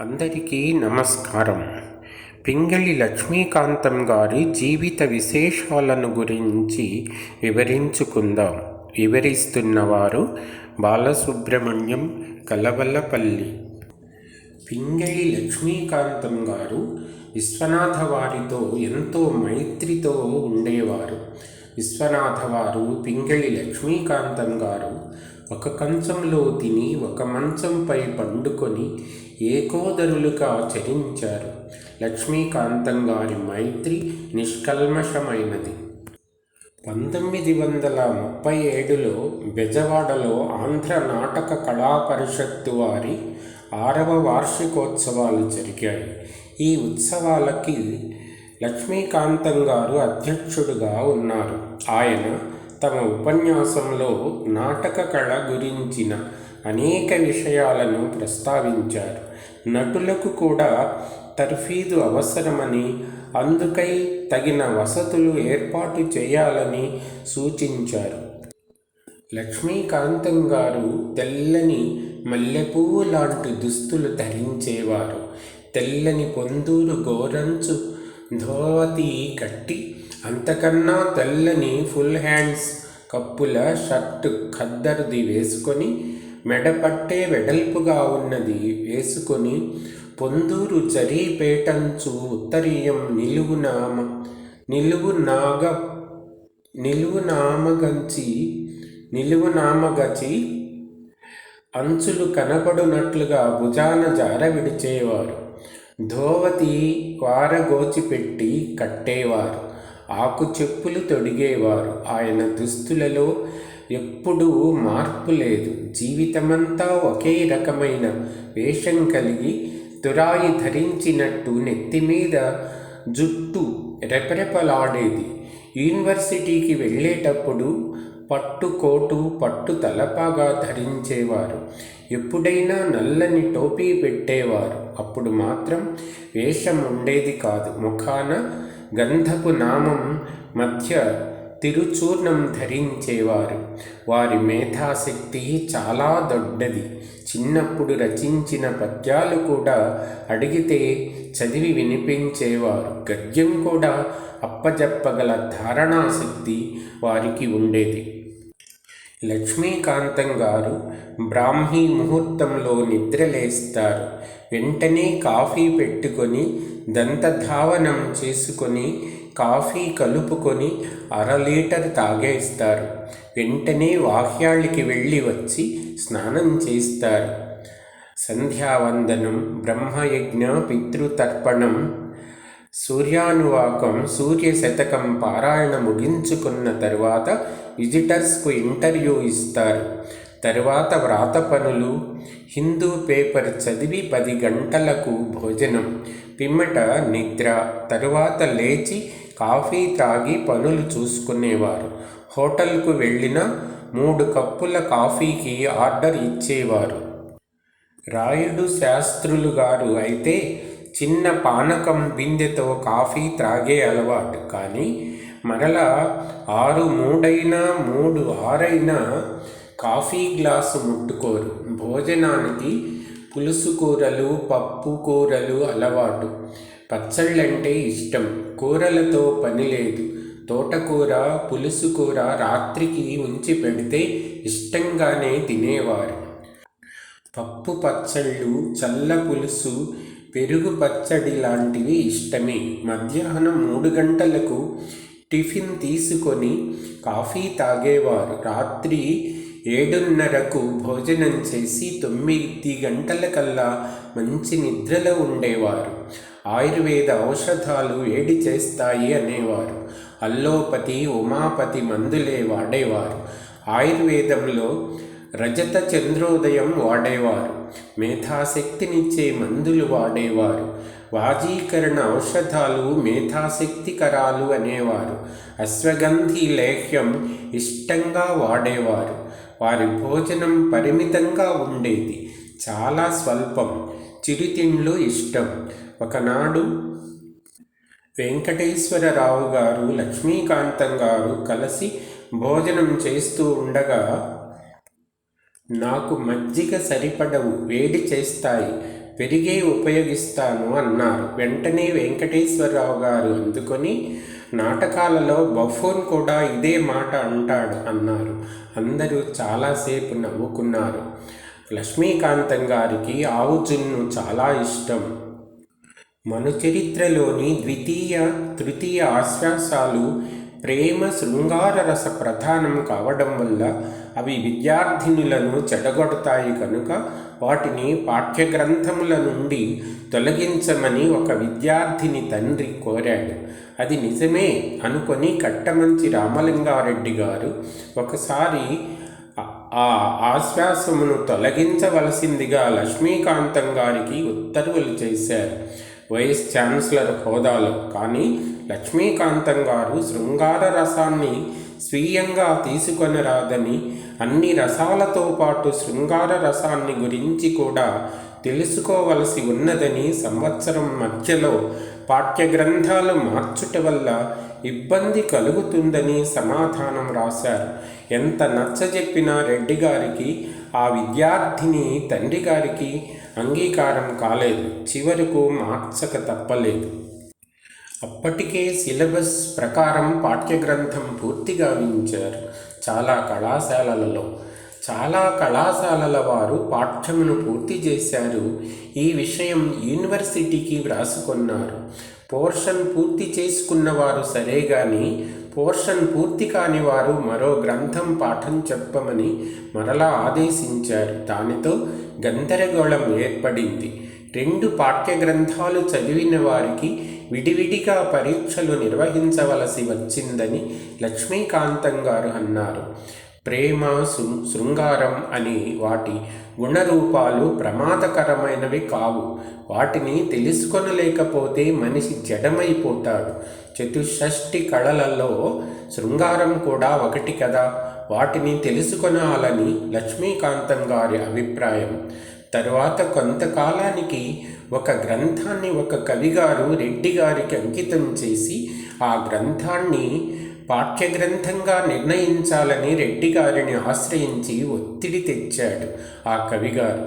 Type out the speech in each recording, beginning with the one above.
అందరికీ నమస్కారం. పింగళి లక్ష్మీకాంతం గారి జీవిత విశేషాలను గురించి వివరించుకుందాం. వివరిస్తున్నవారు బాలసుబ్రహ్మణ్యం కలవల్లపల్లి. పింగళి లక్ష్మీకాంతం గారు విశ్వనాథ వారితో ఎంతో మైత్రితో ఉండేవారు. విశ్వనాథ వారు పింగళి లక్ష్మీకాంతం గారు ఒక కంచంలో తిని ఒక మంచంపై పండుకొని ఏకోదరులుగా చరించారు లక్ష్మీకాంతం గారి మైత్రి నిష్కల్మషమైనది. పంతొమ్మిది వందల ముప్పై ఏడులో బెజవాడలో ఆంధ్ర నాటక కళా పరిషత్తు వారి ఆరవ వార్షికోత్సవాలు జరిగాయి. ఈ ఉత్సవాలకి లక్ష్మీకాంతం గారు అధ్యక్షుడుగా ఉన్నారు. ఆయన తమ ఉపన్యాసంలో నాటక కళ గురించిన అనేక విషయాలను ప్రస్తావించారు. నటులకు కూడా తర్ఫీదు అవసరమని అందుకై తగిన వసతులు ఏర్పాటు చేయాలని సూచించారు. లక్ష్మీకాంతం గారు తెల్లని మల్లెపువ్వు లాంటి దుస్తులు ధరించేవారు. తెల్లని పొందూరు గోరంచు ధోవతి కట్టి అంతకన్నా తెల్లని ఫుల్ హ్యాండ్స్ కప్పుల షర్టు ఖద్దరుది వేసుకొని మెడపట్టే వెడల్పుగా ఉన్నది వేసుకొని పొందూరు జరీపేటంచు ఉత్తరీయం నిలువునామ నిలువునాగ నిలువునామగంచి నిలువునామగచి అంచులు కనపడునట్లుగా భుజాన జార విడిచేవారు. ధోవతి వారగోచిపెట్టి కట్టేవారు. ఆకు చెప్పులు తొడిగేవారు. ఆయన దుస్తులలో ఎప్పుడూ మార్పు లేదు. జీవితమంతా ఒకే రకమైన వేషం కలిగి తురాయి ధరించినట్టు నెత్తిమీద జుట్టు రెపరెపలాడేది. యూనివర్సిటీకి వెళ్ళేటప్పుడు పట్టు కోటు పట్టు తలపాగా ధరించేవారు. ఎప్పుడైనా నల్లని టోపీ పెట్టేవారు. అప్పుడు మాత్రం వేషం ఉండేది కాదు. ముఖాన గంధపు నామం మధ్య తిరుచూర్ణం ధరించేవారు. వారి మేధాశక్తి చాలా దొడ్డది. చిన్నప్పుడు రచించిన పద్యాలు కూడా అడిగితే చదివి వినిపించేవారు. గద్యం కూడా అప్పజెప్పగల ధారణాశక్తి వారికి ఉండేది. లక్ష్మీకాంతం గారు బ్రాహ్మీ ముహూర్తంలో నిద్రలేస్తారు వెంటనే కాఫీ పెట్టుకొని దంతధావనం చేసుకొని కాఫీ కలుపుకొని అర లీటర్ తాగేస్తారు. వెంటనే వాహ్యాళ్ళకి వెళ్ళి వచ్చి స్నానం చేస్తారు. సంధ్యావందనం బ్రహ్మయజ్ఞ పితృతర్పణం సూర్యానువాకం సూర్య శతకం పారాయణ ముగించుకున్న తరువాత విజిటర్స్కు ఇంటర్వ్యూ ఇస్తారు. తరువాత వ్రాత పనులు హిందూ పేపర్ చదివి పది గంటలకు భోజనం పిమ్మట నిద్ర తరువాత లేచి కాఫీ తాగి పనులు చూసుకునేవారు. హోటల్కు వెళ్ళిన మూడు కప్పుల కాఫీకి ఆర్డర్ ఇచ్చేవారు. రాయుడు శాస్త్రులు గారు అయితే చిన్న పానకం బిందెతో కాఫీ త్రాగే అలవాటు. కానీ మరలా ఆరు మూడైనా మూడు ఆరైనా కాఫీ గ్లాసు ముట్టుకోరు. భోజనానికి పులుసు కూరలు పప్పు కూరలు అలవాటు. పచ్చళ్ళంటే ఇష్టం. కూరలతో పని లేదు. తోటకూర పులుసు కూర రాత్రికి ఉంచి పెడితే ఇష్టంగానే తినేవారు. పప్పు పచ్చళ్ళు చల్ల పులుసు పెరుగు పచ్చడి లాంటివి ఇష్టమే. మధ్యాహ్నం మూడు గంటలకు టిఫిన్ తీసుకొని కాఫీ తాగేవారు. రాత్రి ఏడున్నరకు భోజనం చేసి తొమ్మిది గంటలకల్లా మంచి నిద్రలో ఉండేవారు. ఆయుర్వేద ఔషధాలు వేడి చేస్తాయి అనేవారు. అల్లోపతి ఉమాపతి మందులే వాడేవారు. ఆయుర్వేదంలో రజత చంద్రోదయం వాడేవారు. మేధాశక్తినిచ్చే మందులు వాడేవారు. వాజీకరణ ఔషధాలు మేధాశక్తికరాలు అనేవారు. అశ్వగంధి లేహ్యం ఇష్టంగా వాడేవారు. వారి భోజనం పరిమితంగా ఉండేది. చాలా స్వల్పం. చిరుతిండ్లు ఇష్టం. ఒకనాడు వెంకటేశ్వరరావు గారు లక్ష్మీకాంతం గారు కలిసి భోజనం చేస్తూ ఉండగా నాకు మజ్జిగ సరిపడవు. వేడి చేస్తాయి. పెరిగే ఉపయోగిస్తాను అన్నారు. వెంటనే వెంకటేశ్వరరావు గారు అందుకొని నాటకాలలో బఫోన్ కూడా ఇదే మాట అంటాడు అన్నారు. అందరూ చాలాసేపు నవ్వుకున్నారు. లక్ష్మీకాంతం గారికి ఆవు జున్ను చాలా ఇష్టం. మనుచరిత్రలోని ద్వితీయ తృతీయ ఆశ్వాసాలు ప్రేమ శృంగార రస ప్రధానం కావడం వల్ల అవి విద్యార్థినులను చెడగొడతాయి కనుక వాటిని పాఠ్యగ్రంథముల నుండి తొలగించమని ఒక విద్యార్థిని తండ్రి కోరాడు. అది నిజమే అనుకొని కట్టమంచి రామలింగారెడ్డి గారు ఒకసారి ఆ ఆశ్వాసమును తొలగించవలసిందిగా లక్ష్మీకాంతం గారికి ఉత్తర్వులు చేశారు. వైస్ ఛాన్సలర్ హోదాలో. కానీ లక్ష్మీకాంతం గారు శృంగార రసాన్ని స్వీయంగా తీసుకొనరాదని అన్ని రసాలతో పాటు శృంగార రసాన్ని గురించి కూడా తెలుసుకోవలసి ఉన్నదని సంవత్సరం మధ్యలో పాఠ్యగ్రంథాలు మార్చుట వల్ల ఇబ్బంది కలుగుతుందని సమాధానం రాశారు. ఎంత నచ్చజెప్పినా రెడ్డి గారికి ఆ విద్యార్థిని తండ్రి గారికి అంగీకారం కాలేదు. చివరకు మార్చక తప్పలేదు. అప్పటికే సిలబస్ ప్రకారం పాఠ్యగ్రంథం పూర్తిగా వించారు చాలా కళాశాలలలో. చాలా కళాశాలల వారు పాఠ్యమును పూర్తి చేశారు. ఈ విషయం యూనివర్సిటీకి వ్రాసుకున్నారు. పోర్షన్ పూర్తి చేసుకున్నవారు సరే కానీ పోర్షన్ పూర్తి కాని వారు మరో గ్రంథం పాఠం చెప్పమని మరలా ఆదేశించారు. దానితో గందరగోళం ఏర్పడింది. రెండు పాఠ్య గ్రంథాలు చదివిన వారికి విడివిడిగా పరీక్షలు నిర్వహించవలసి వచ్చిందని లక్ష్మీకాంతం గారు అన్నారు. ప్రేమ శృంగారం అని వాటి గుణరూపాలు ప్రమాదకరమైనవి కావు. వాటిని తెలుసుకొనలేకపోతే మనిషి జడమైపోతాడు. చతుషష్టి కళలలో శృంగారం కూడా ఒకటి కదా. వాటిని తెలుసుకొనాలని లక్ష్మీకాంతం గారి అభిప్రాయం. తరువాత కొంతకాలానికి ఒక గ్రంథాన్ని ఒక కవిగారు రెడ్డి గారికి అంకితం చేసి ఆ గ్రంథాన్ని పాఠ్యగ్రంథంగా నిర్ణయించాలని రెడ్డి గారిని ఆశ్రయించి ఒత్తిడి తెచ్చాడు ఆ కవిగారు.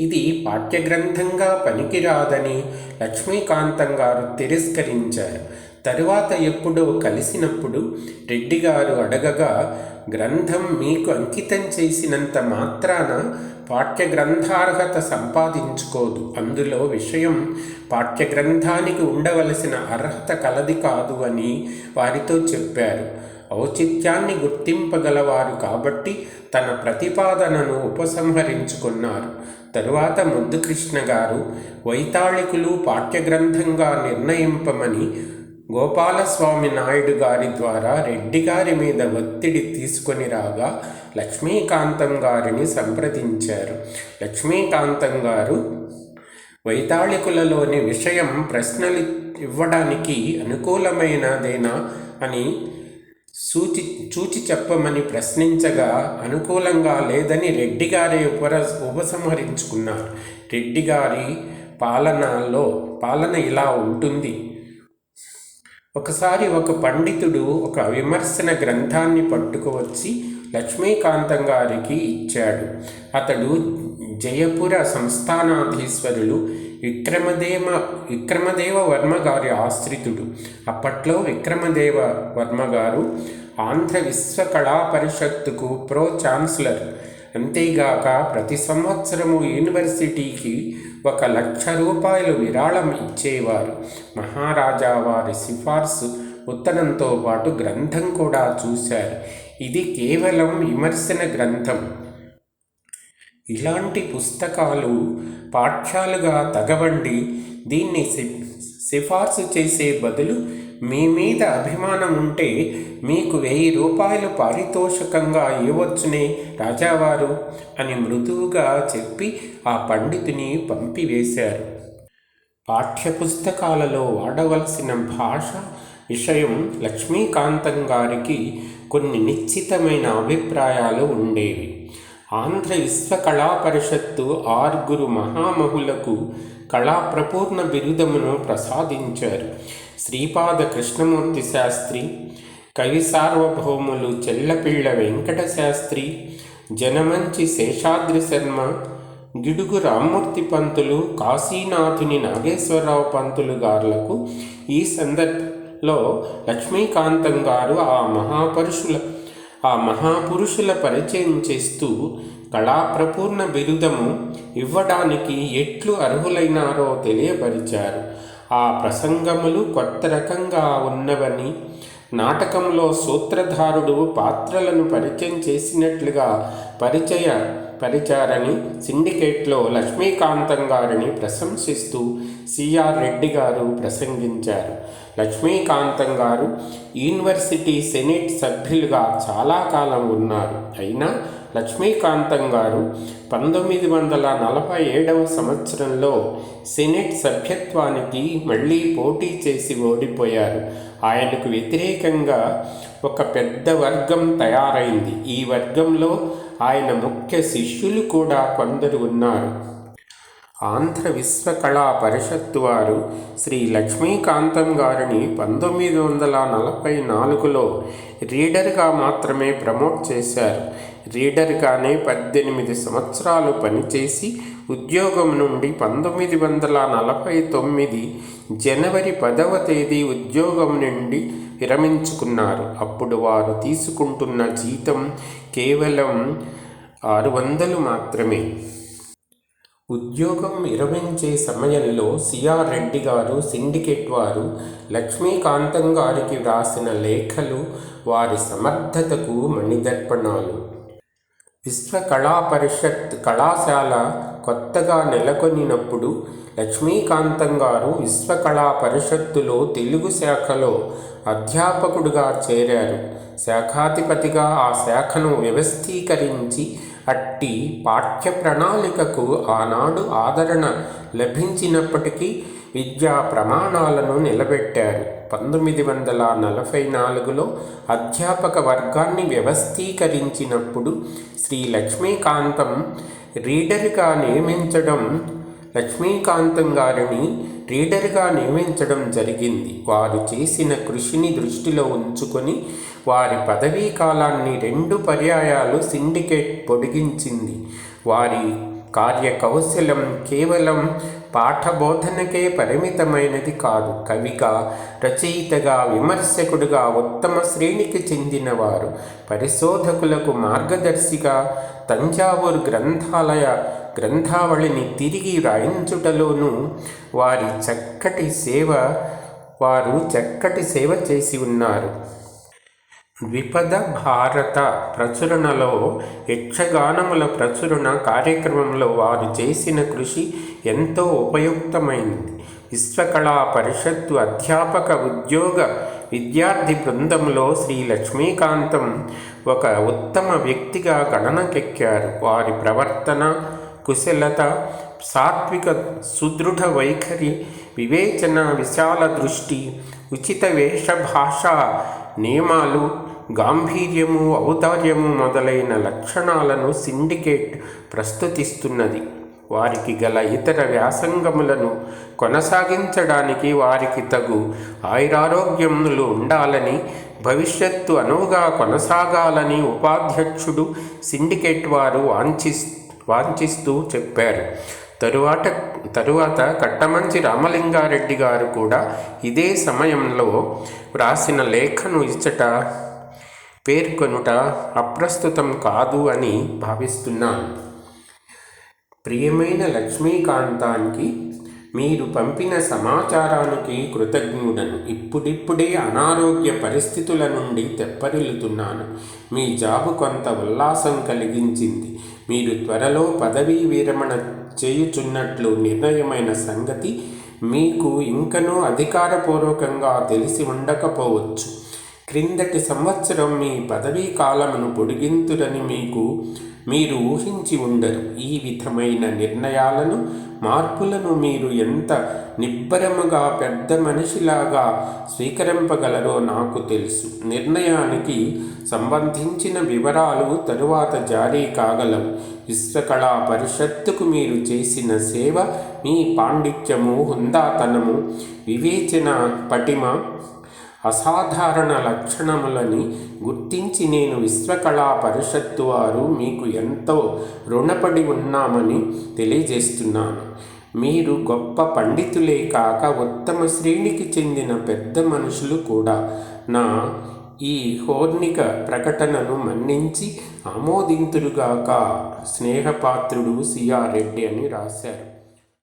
ఇది పాఠ్యగ్రంథంగా పనికిరాదని లక్ష్మీకాంతం గారు తిరస్కరించారు. తరువాత ఎప్పుడో కలిసినప్పుడు రెడ్డి గారు అడగగా గ్రంథం మీకు అంకితం చేసినంత మాత్రాన పాఠ్యగ్రంథార్హత సంపాదించుకోదు. అందులో విషయం పాఠ్యగ్రంథానికి ఉండవలసిన అర్హత కలది కాదు అని వారితో చెప్పారు. ఔచిత్యాన్ని గుర్తింపగలవారు కాబట్టి తన ప్రతిపాదనను ఉపసంహరించుకున్నారు. తరువాత ముద్దుకృష్ణ గారు వైతాళికులు పాఠ్యగ్రంథంగా నిర్ణయింపమని గోపాలస్వామి నాయుడు గారి ద్వారా రెడ్డి గారి మీద ఒత్తిడి తీసుకొని రాగా లక్ష్మీకాంతం గారిని సంప్రదించారు. లక్ష్మీకాంతం గారు వైతాళికులలోని విషయం ప్రశ్నలు ఇవ్వడానికి అనుకూలమైనదేనా అని సూచి చూచి చెప్పమని ప్రశ్నించగా అనుకూలంగా లేదని రెడ్డి గారే ఉపర ఉపసంహరించుకున్నారు. రెడ్డి గారి పాలనలో పాలన ఇలా ఉంటుంది. ఒకసారి ఒక పండితుడు ఒక విమర్శన గ్రంథాన్ని పట్టుకువచ్చి లక్ష్మీకాంతం గారికి ఇచ్చాడు. అతడు జయపుర సంస్థానాధీశ్వరులు విక్రమదేవ విక్రమదేవ వర్మ గారి ఆశ్రితుడు. అప్పట్లో విక్రమదేవ వర్మ గారు ఆంధ్ర విశ్వ కళా పరిషత్తుకు ప్రో ఛాన్సలర్ అంతేగాక ప్రతి సంవత్సరము యూనివర్సిటీకి ఒక లక్ష రూపాయలు విరాళం ఇచ్చేవారు. మహారాజా వారి సిఫార్సు ఉత్తరంతో పాటు గ్రంథం కూడా చూశారు. ఇది కేవలం విమర్శన గ్రంథం. ఇలాంటి పుస్తకాలు పాఠ్యాలుగా తగవండి. దీన్ని సిఫార్సు చేసే బదులు మీ మీద అభిమానం ఉంటే మీకు వెయ్యి రూపాయలు పారితోషికంగా ఇవ్వచ్చునే రాజావారు అని మృదువుగా చెప్పి ఆ పండితుని పంపివేశారు. పాఠ్యపుస్తకాలలో వాడవలసిన భాష విషయం లక్ష్మీకాంతం గారికి కొన్ని నిశ్చితమైన అభిప్రాయాలు ఉండేవి. ఆంధ్ర విశ్వ కళా పరిషత్తు ఆరుగురు మహామహులకు కళాప్రపూర్ణ బిరుదమును ప్రసాదించారు. శ్రీపాద కృష్ణమూర్తి శాస్త్రి కవి సార్వభౌములు చెల్లపిళ్ళ వెంకట శాస్త్రి జనమంచి శేషాద్రి శర్మ గిడుగు రామ్మూర్తి పంతులు కాశీనాథుని నాగేశ్వరరావు పంతులు గారులకు ఈ సందర్భంలో లక్ష్మీకాంతం గారు ఆ మహాపరుషుల ఆ మహాపురుషుల పరిచయం చేస్తూ కళాప్రపూర్ణ బిరుదము ఇవ్వడానికి ఎట్లు అర్హులైనారో తెలియపరిచారు. ఆ ప్రసంగములు కొత్త రకంగా ఉన్నవని నాటకంలో సూత్రధారుడు పాత్రలను పరిచయం చేసినట్లుగా పరిచయ పరిచారని సిండికేట్లో లక్ష్మీకాంతం గారిని ప్రశంసిస్తూ సిఆర్ రెడ్డి గారు ప్రసంగించారు. లక్ష్మీకాంతం గారు యూనివర్సిటీ సెనేట్ సభ్యులుగా చాలా కాలం ఉన్నారు. అయినా లక్ష్మీకాంతం గారు పంతొమ్మిది వందల నలభై ఏడవ సంవత్సరంలో సెనెట్ సభ్యత్వానికి మళ్ళీ పోటీ చేసి ఓడిపోయారు. ఆయనకు వ్యతిరేకంగా ఒక పెద్ద వర్గం తయారైంది. ఈ వర్గంలో ఆయన ముఖ్య శిష్యులు కూడా కొందరు ఉన్నారు. ఆంధ్ర విశ్వకళా పరిషత్తు వారు శ్రీ లక్ష్మీకాంతం గారిని పంతొమ్మిది వందల నలభై నాలుగులో రీడర్గా మాత్రమే ప్రమోట్ చేశారు. రీడర్గానే పద్దెనిమిది సంవత్సరాలు పనిచేసి ఉద్యోగం నుండి పంతొమ్మిది వందల నలభై తొమ్మిది జనవరి పదవ తేదీ ఉద్యోగం నుండి విరమించుకున్నారు. అప్పుడు వారు తీసుకుంటున్న జీతం కేవలం ఆరు వందలు మాత్రమే. ఉద్యోగం విరమించే సమయంలో సిఆర్ రెడ్డి గారు సిండికేట్ వారు లక్ష్మీకాంతం గారికి వ్రాసిన లేఖలు వారి సమర్థతకు మణిదర్పణాలు. విశ్వ కళా పరిషత్ కళాశాల కొత్తగా నెలకొనినప్పుడు లక్ష్మీకాంతం గారు విశ్వకళా పరిషత్తులో తెలుగు శాఖలో అధ్యాపకుడుగా చేరారు. శాఖాధిపతిగా ఆ శాఖను వ్యవస్థీకరించి అట్టి పాఠ్య ప్రణాళికకు ఆనాడు ఆదరణ లభించినప్పటికీ విద్యా ప్రమాణాలను నిలబెట్టారు. పంతొమ్మిది వందల నలభై నాలుగులో అధ్యాపక వర్గాన్ని వ్యవస్థీకరించినప్పుడు శ్రీ లక్ష్మీకాంతం రీడర్గా నియమించడం లక్ష్మీకాంతం గారిని రీడర్గా నియమించడం జరిగింది. వారు చేసిన కృషిని దృష్టిలో ఉంచుకొని వారి పదవీ కాలాన్ని రెండు పర్యాయాలు సిండికేట్ పొడిగించింది. వారి కార్యకౌశలం కేవలం పాఠబోధనకే పరిమితమైనది కాదు. కవిగా రచయితగా విమర్శకుడుగా ఉత్తమ శ్రేణికి చెందినవారు పరిశోధకులకు మార్గదర్శిగా తంజావూరు గ్రంథాలయ గ్రంథావళిని తిరిగి రాయించుటలోనూ వారి చక్కటి సేవ వారు చక్కటి సేవ చేసి ఉన్నారు. ద్విపద భారత ప్రచురణలో యక్షగానముల ప్రచురణ కార్యక్రమంలో వారు చేసిన కృషి ఎంతో ఉపయుక్తమైంది. విశ్వకళా పరిషత్తు అధ్యాపక ఉద్యోగ విద్యార్థి బృందంలో శ్రీ లక్ష్మీకాంతం ఒక ఉత్తమ వ్యక్తిగా గణనకెక్కారు వారి ప్రవర్తన కుశలత సాత్విక సుదృఢ వైఖరి వివేచన విశాల దృష్టి ఉచిత వేషభాష నియమాలు గాంభీర్యము ఔదార్యము మొదలైన లక్షణాలను సిండికేట్ ప్రస్తుతిస్తున్నది. వారికి గల ఇతర వ్యాసంగములను కొనసాగించడానికి వారికి తగు ఆయురారోగ్యములు ఉండాలని భవిష్యత్తు అనువుగా కొనసాగాలని ఉపాధ్యక్షుడు సిండికేట్ వారు వాంఛిస్ వాంఛిస్తూ చెప్పారు. తరువాత తరువాత కట్టమంచి రామలింగారెడ్డి గారు కూడా ఇదే సమయంలో వ్రాసిన లేఖను ఇచ్చట పేర్కొనుట అప్రస్తుతం కాదు అని భావిస్తున్నాను. ప్రియమైన లక్ష్మీకాంతానికి మీరు పంపిన సమాచారానికి కృతజ్ఞుడను. ఇప్పుడిప్పుడే అనారోగ్య పరిస్థితుల నుండి తెప్పరిల్లుతున్నాను. మీ జాబు కొంత ఉల్లాసం కలిగించింది. మీరు త్వరలో పదవీ విరమణ చేయుచున్నట్లు నిర్ణయమైన సంగతి మీకు ఇంకనూ అధికారపూర్వకంగా తెలిసి ఉండకపోవచ్చు. క్రిందటి సంవత్సరం మీ పదవీ కాలమును పొడిగింతురని మీకు మీరు ఊహించి ఉండరు. ఈ విధమైన నిర్ణయాలను మార్పులను మీరు ఎంత నిబ్బరముగా పెద్ద మనిషిలాగా స్వీకరింపగలరో నాకు తెలుసు. నిర్ణయానికి సంబంధించిన వివరాలు తరువాత జారీ కాగలవు. విశ్వకళా పరిషత్తుకు మీరు చేసిన సేవ మీ పాండిత్యము హుందాతనము వివేచన పటిమ అసాధారణ లక్షణములని గుర్తించి నేను విశ్వకళా పరిషత్తు వారు మీకు ఎంతో రుణపడి ఉన్నామని తెలియజేస్తున్నాను. మీరు గొప్ప పండితులే కాక ఉత్తమ శ్రేణికి చెందిన పెద్ద మనుషులు కూడా నా ఈ హోర్నిక ప్రకటనను మన్నించి ఆమోదింతుడుగాక స్నేహపాత్రుడు సిఆర్ రెడ్డి అని రాశారు.